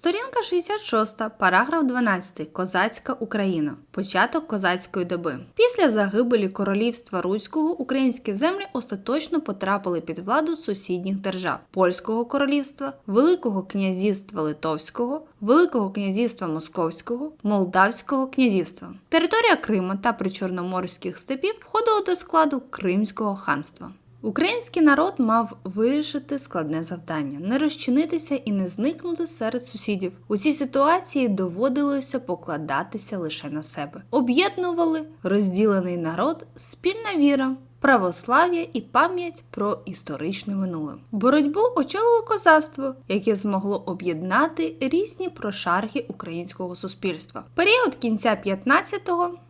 Сторінка 66, параграф 12. Козацька Україна. Початок козацької доби. Після загибелі королівства Руського українські землі остаточно потрапили під владу сусідніх держав Польського королівства, Великого князівства Литовського, Великого князівства Московського, Молдавського князівства. Територія Крима та причорноморських степів входила до складу Кримського ханства. Український народ мав вирішити складне завдання не розчинитися і не зникнути серед сусідів. У цій ситуації доводилося покладатися лише на себе. Об'єднували розділений народ, спільна віра. Православ'я і пам'ять про історичне минуле. Боротьбу очолило козацтво, яке змогло об'єднати різні прошарги українського суспільства. Період кінця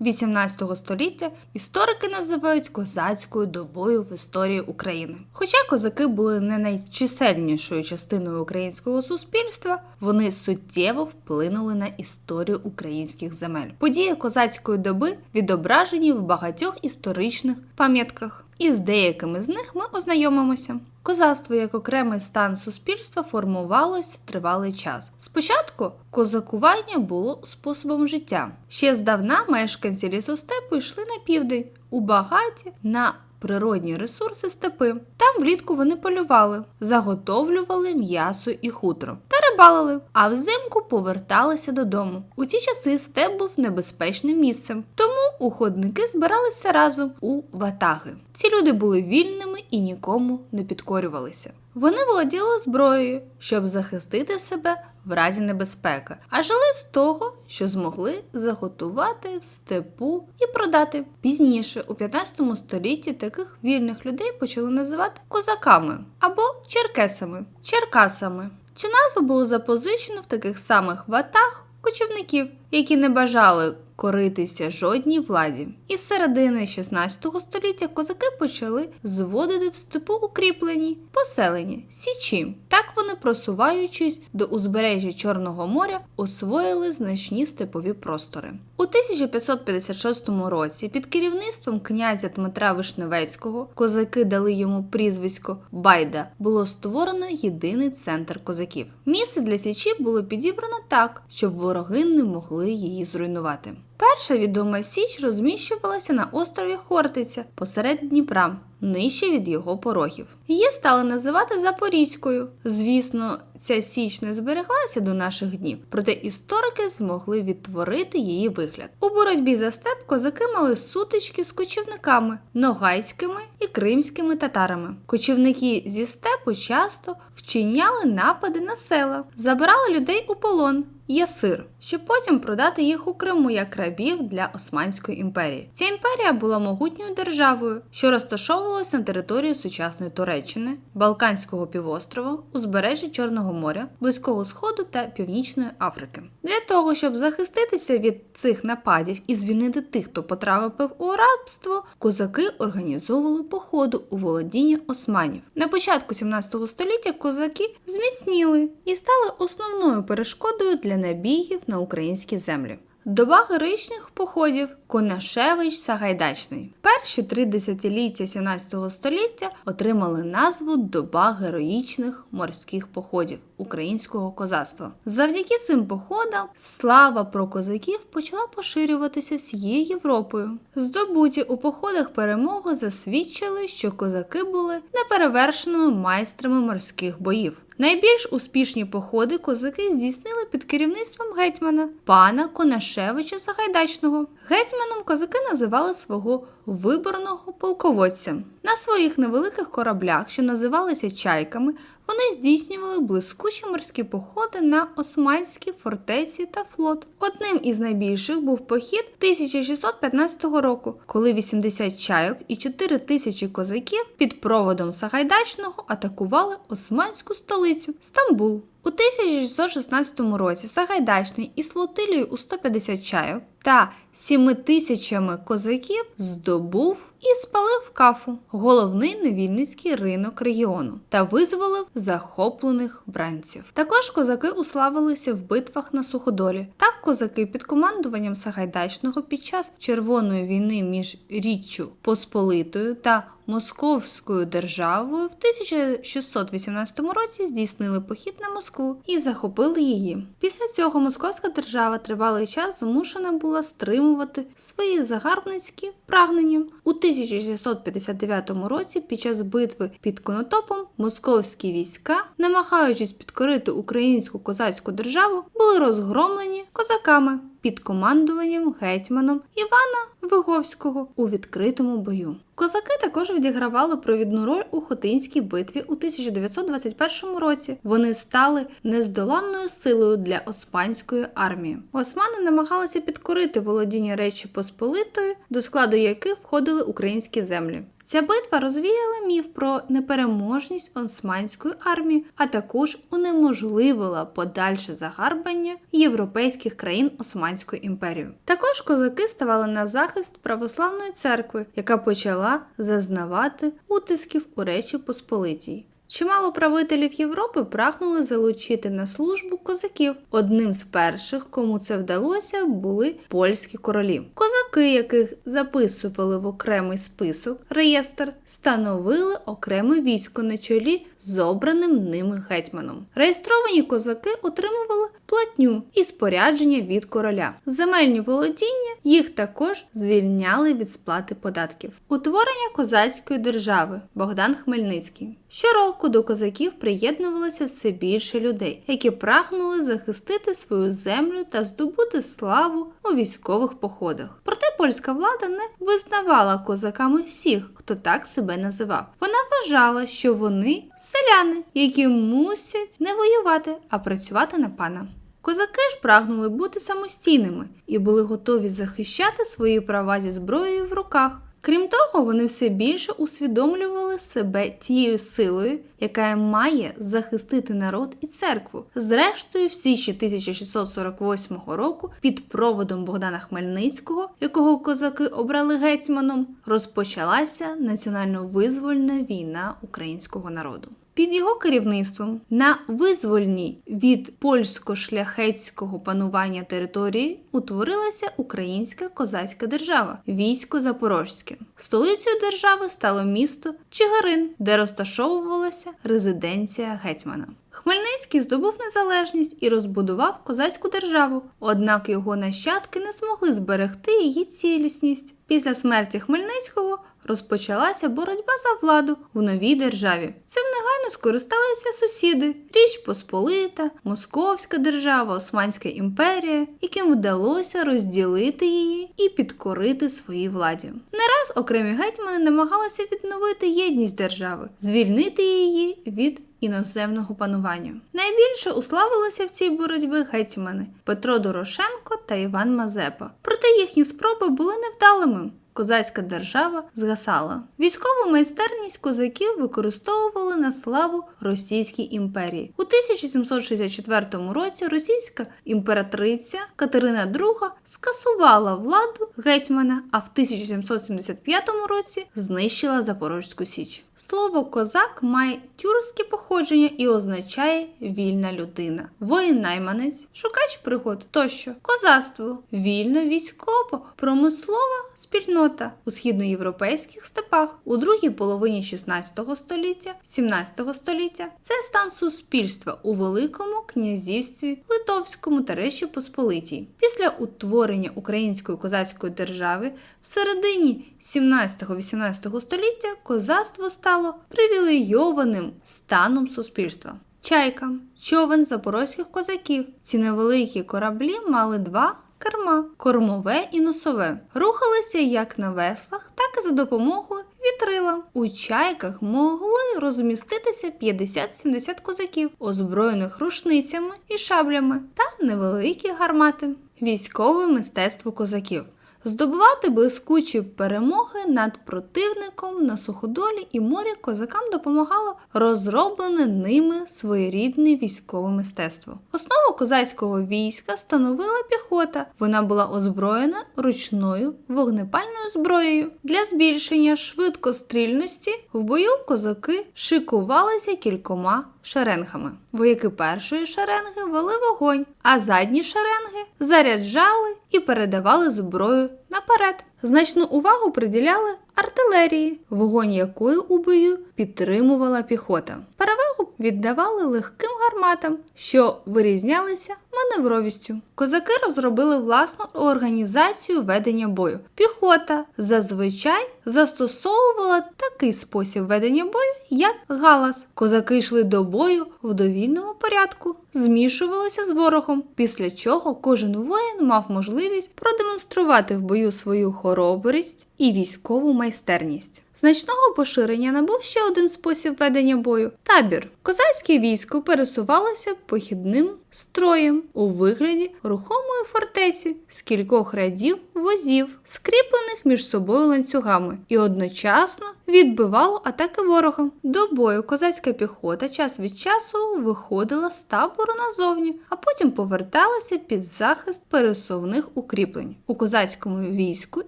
15-18 століття історики називають козацькою добою в історії України. Хоча козаки були не найчисельнішою частиною українського суспільства, вони суттєво вплинули на історію українських земель. Події козацької доби відображені в багатьох історичних пам'ятках, і з деякими з них ми ознайомимося. Козацтво як окремий стан суспільства формувалося тривалий час. Спочатку козакування було способом життя. Ще здавна мешканці лісостепу йшли на південь у багаті на природні ресурси степи. Там влітку вони полювали, заготовлювали м'ясо і хутро та рибалили, а взимку поверталися додому. У ті часи степ був небезпечним місцем, тому уходники збиралися разом у ватаги. Ці люди були вільними і нікому не підкорювалися. Вони володіли зброєю, щоб захистити себе в разі небезпеки, а жили з того, що змогли заготувати в степу і продати. Пізніше, у 15 столітті, таких вільних людей почали називати козаками або черкесами, черкасами. Цю назву було запозичено в таких самих ватах кочівників, які не бажали коритися жодній владі. Із середини 16 століття козаки почали зводити в степу укріплені поселення січі. Так вони, просуваючись до узбережжя Чорного моря, освоїли значні степові простори. У 1556 році під керівництвом князя Дмитра Вишневецького козаки дали йому прізвисько Байда. Було створено єдиний центр козаків. Місце для січі було підібрано так, щоб вороги не могли її зруйнувати. Перша відома січ розміщувалася на острові Хортиця посеред Дніпра, нижче від його порогів. Її стали називати Запорізькою. Звісно, ця січ не збереглася до наших днів, проте історики змогли відтворити її вигляд. У боротьбі за степ козаки мали сутички з кочівниками, ногайськими і кримськими татарами. Кочівники зі степу часто вчиняли напади на села, забирали людей у полон. Ясир, щоб потім продати їх у Криму як рабів для Османської імперії. Ця імперія була могутньою державою, що розташовувалася на території сучасної Туреччини, Балканського півострова, узбережжя Чорного моря, Близького Сходу та Північної Африки. Для того, щоб захиститися від цих нападів і звільнити тих, хто потрапив у рабство, козаки організовували походи у володіння османів. На початку 17 століття козаки зміцніли і стали основною перешкодою для набігів на українські землі. Доба героїчних походів Конашевич Сагайдачний. Перші три десятиліття 17 століття отримали назву Доба героїчних морських походів українського козацтва. Завдяки цим походам слава про козаків почала поширюватися всією Європою. Здобуті у походах перемоги засвідчили, що козаки були неперевершеними майстрами морських боїв. Найбільш успішні походи козаки здійснили під керівництвом гетьмана пана Конашевича Сагайдачного. Гетьманом козаки називали свого виборного полководця. На своїх невеликих кораблях, що називалися чайками, вони здійснювали блискучі морські походи на османські фортеці та флот. Одним із найбільших був похід 1615 року, коли 80 чайок і 4 тисячі козаків під проводом Сагайдачного атакували османську столицю Стамбул. У 1616 році Сагайдачний із флотилією у 150 чайок та 7 тисячами козаків здобув і спалив кафу, головний невільницький ринок регіону, та визволив захоплених бранців. Також козаки уславилися в битвах на суходолі. Так козаки під командуванням Сагайдачного під час Червоної війни між Річчю Посполитою та Московською державою в 1618 році здійснили похід на Москву і захопили її. Після цього Московська держава тривалий час змушена була стримувати свої загарбницькі прагнення. У 1659 році під час битви під Конотопом московські війська, намагаючись підкорити українську козацьку державу, були розгромлені козаками під командуванням гетьманом Івана Виговського у відкритому бою. Козаки також відігравали провідну роль у Хотинській битві у 1921 році. Вони стали нездоланною силою для османської армії. Османи намагалися підкорити володіння Речі Посполитої, до складу яких входили українські землі. Ця битва розвіяла міф про непереможність османської армії, а також унеможливила подальше загарбання європейських країн Османської імперії. Також козаки ставали на захист православної церкви, яка почала зазнавати утисків у Речі Посполитій. Чимало правителів Європи прагнули залучити на службу козаків. Одним з перших, кому це вдалося, були польські королі. Козаки, яких записували в окремий список реєстр, становили окреме військо на чолі з обраним ними гетьманом. Реєстровані козаки отримували платню і спорядження від короля. Земельні володіння їх також звільняли від сплати податків. Утворення козацької держави Богдан Хмельницький. Щороку до козаків приєднувалося все більше людей, які прагнули захистити свою землю та здобути славу у військових походах. Проте польська влада не визнавала козаками всіх, хто так себе називав. Вона вважала, що вони селяни, які мусять не воювати, а працювати на пана. Козаки ж прагнули бути самостійними і були готові захищати свої права зі зброєю в руках. Крім того, вони все більше усвідомлювали себе тією силою, яка має захистити народ і церкву. Зрештою, в січні 1648 року під проводом Богдана Хмельницького, якого козаки обрали гетьманом, розпочалася національно-визвольна війна українського народу. Під його керівництвом на визвольній від польсько-шляхетського панування території утворилася українська козацька держава військо Запорозьке. Столицею держави стало місто Чигарин, де розташовувалася резиденція гетьмана. Хмельницький здобув незалежність і розбудував козацьку державу, однак його нащадки не змогли зберегти її цілісність. Після смерті Хмельницького розпочалася боротьба за владу в новій державі. Цим негайно скористалися сусіди: Річ Посполита, Московська держава, Османська імперія, яким вдалося розділити її і підкорити своїй владі. Не раз окремі гетьмани намагалися відновити єдність держави, звільнити її від іноземного панування. Найбільше уславилися в цій боротьбі гетьмани Петро Дорошенко та Іван Мазепа. Проте їхні спроби були невдалими. Козацька держава згасала. Військову майстерність козаків використовували на славу Російській імперії. У 1764 році російська імператриця Катерина II скасувала владу гетьмана, а в 1775 році знищила Запорозьку Січ. Слово козак має тюркське походження і означає вільна людина, воїн-найманець, шукач пригод тощо, козацтво, вільна військово, промислова спільнота у східноєвропейських степах у другій половині 16 століття, 17 століття. Це стан суспільства у Великому князівстві Литовському та Речі Посполитій. Після утворення української козацької держави в середині 17-18 століття козацтво стало привілейованим станом суспільства. Чайка човен запорозьких козаків. Ці невеликі кораблі мали два керма кормове і носове. Рухалися як на веслах, так і за допомогою вітрила. У чайках могли розміститися 50-70 козаків, озброєних рушницями і шаблями та невеликі гармати. Військове мистецтво козаків. Здобувати блискучі перемоги над противником на суходолі і морі козакам допомагало розроблене ними своєрідне військове мистецтво. Основу козацького війська становила піхота. Вона була озброєна ручною вогнепальною зброєю. Для збільшення швидкострільності в бою козаки шикувалися кількома шеренгами. Вояки першої шеренги вели вогонь, а задні шеренги заряджали і передавали зброю наперед. Значну увагу приділяли артилерії, вогонь якої у бою підтримувала піхота. Перевагу віддавали легким гарматам, що вирізнялися маневровістю. Козаки розробили власну організацію ведення бою. Піхота зазвичай застосовувала такий спосіб ведення бою, як галас. Козаки йшли до бою в довільному порядку, змішувалися з ворогом, після чого кожен воїн мав можливість продемонструвати в бою свою хоробрість і військову майстерність. Значного поширення набув ще один спосіб ведення бою табір. Козацьке військо пересувалося похідним строєм у вигляді рухомої фортеці з кількох рядів возів, скріплених між собою ланцюгами, і одночасно відбивало атаки ворога. До бою козацька піхота час від часу виходила з табору назовні, а потім поверталася під захист пересувних укріплень. У козацькому війську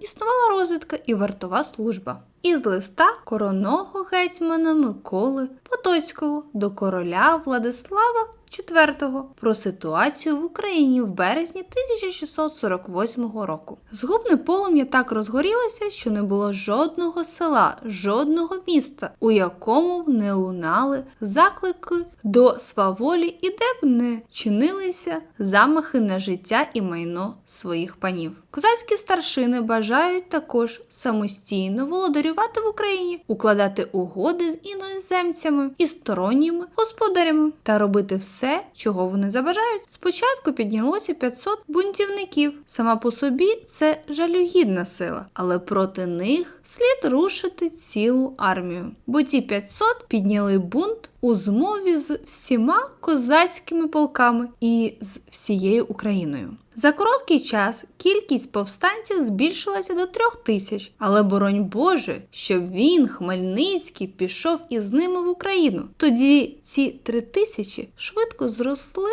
існувала розвідка і вартова служба. Із листа короного гетьмана Миколи Потоцького до короля Владислава IV про ситуацію в Україні в березні 1648 року. Згубне полум'я так розгорілося, що не було жодного села, жодного міста, у якому б не лунали заклики до сваволі і де б не чинилися замахи на життя і майно своїх панів. Козацькі старшини бажають також самостійно володарювати в Україні, укладати угоди з іноземцями і сторонніми господарями та робити все, чого вони забажають. Спочатку піднялося 500 бунтівників. Сама по собі це жалюгідна сила, але проти них слід рушити цілу армію. Бо ті 500 підняли бунт у змові з всіма козацькими полками і з всією Україною. За короткий час кількість повстанців збільшилася до трьох тисяч, але боронь Боже, щоб він, Хмельницький, пішов із ними в Україну. Тоді ці три тисячі швидко зросли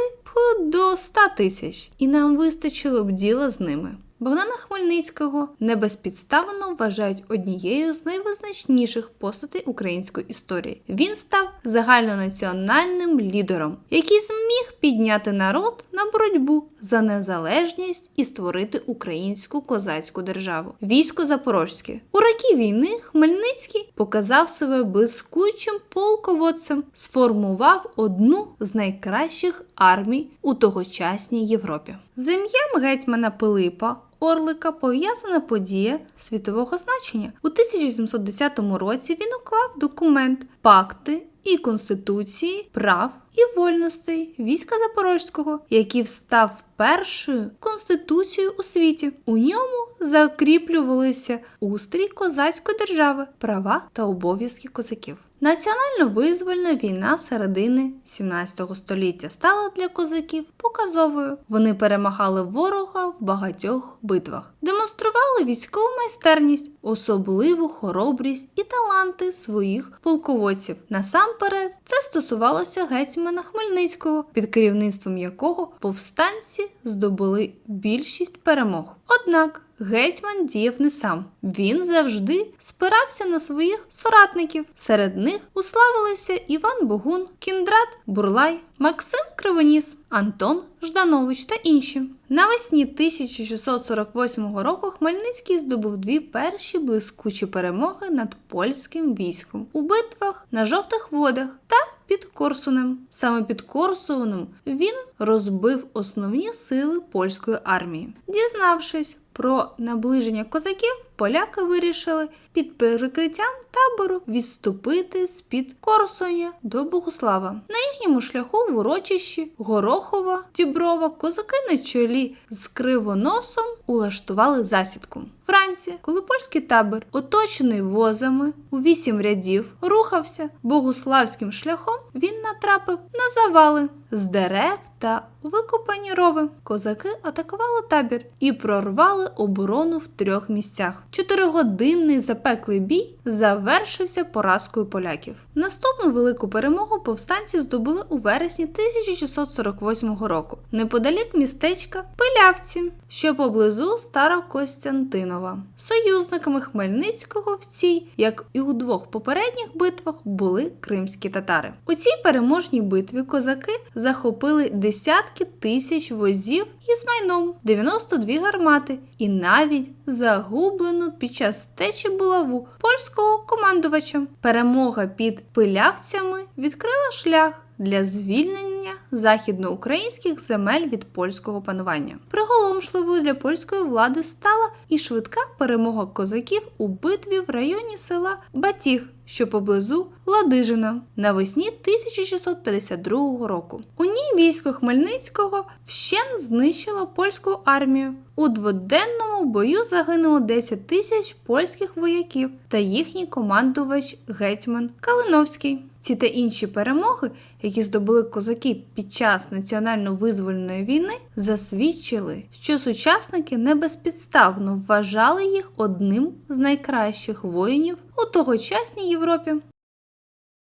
до ста тисяч, і нам вистачило б діла з ними. Богдана Хмельницького не безпідставно вважають однією з найвизначніших постатей української історії. Він став загальнонаціональним лідером, який зміг підняти народ на боротьбу за незалежність і створити українську козацьку державу. Військо Запорозьке у роки війни Хмельницький показав себе блискучим полководцем, сформував одну з найкращих армій у тогочасній Європі. З ім'ям гетьмана Пилипа Орлика пов'язана подія світового значення. У 1710 році він уклав документ пакти і конституції прав і вольностей війська Запорозького, який став першою конституцією у світі. У ньому закріплювалися устрій козацької держави, права та обов'язки козаків. Національно-визвольна війна середини 17 століття стала для козаків показовою. Вони перемагали ворога в багатьох битвах, демонстрували військову майстерність, особливу хоробрість і таланти своїх полководців. Насамперед, це стосувалося гетьмана Хмельницького, під керівництвом якого повстанці здобули більшість перемог. Однак Гетьман діяв не сам. Він завжди спирався на своїх соратників. Серед них уславилися Іван Богун, Кіндрат Бурлай, Максим Кривоніс, Антон Жданович та інші. Навесні 1648 року Хмельницький здобув дві перші блискучі перемоги над польським військом у битвах на жовтих водах та під Корсунем. Саме під Корсуном він розбив основні сили польської армії. Дізнавшись про наближення козаків, поляки вирішили під перекриттям табору відступити з під Корсуня до Богослава. На їхньому шляху в урочищі Горохова Діброва козаки на чолі з кривоносом улаштували засідку. Вранці, коли польський табор, оточений возами у вісім рядів, рухався богославським шляхом, він натрапив на завали з дерев та викопані рови. Козаки атакували табір і прорвали оборону в трьох місцях. Чотиригодинний запеклий бій завершився поразкою поляків. Наступну велику перемогу повстанці здобули у вересні 1648 року, неподалік містечка Пилявці, що поблизу Старокостянтинова. Союзниками Хмельницького в цій, як і у двох попередніх битвах, були кримські татари. У цій переможній битві козаки захопили десятки тисяч возів із майном, 92 гармати і навіть загублену під час течі булаву польського командувача. Перемога під пилявцями відкрила шлях. Для звільнення західноукраїнських земель від польського панування приголомшливою для польської влади стала і швидка перемога козаків у битві в районі села Батіг, що поблизу Ладижина навесні 1652 року. У ній військо Хмельницького вщен знищило польську армію. У дводенному бою загинуло 10 тисяч польських вояків та їхній командувач гетьман Калиновський. Ці та інші перемоги, які здобули козаки під час національно-визвольної війни, засвідчили, що сучасники не безпідставно вважали їх одним з найкращих воїнів у тогочасній Європі.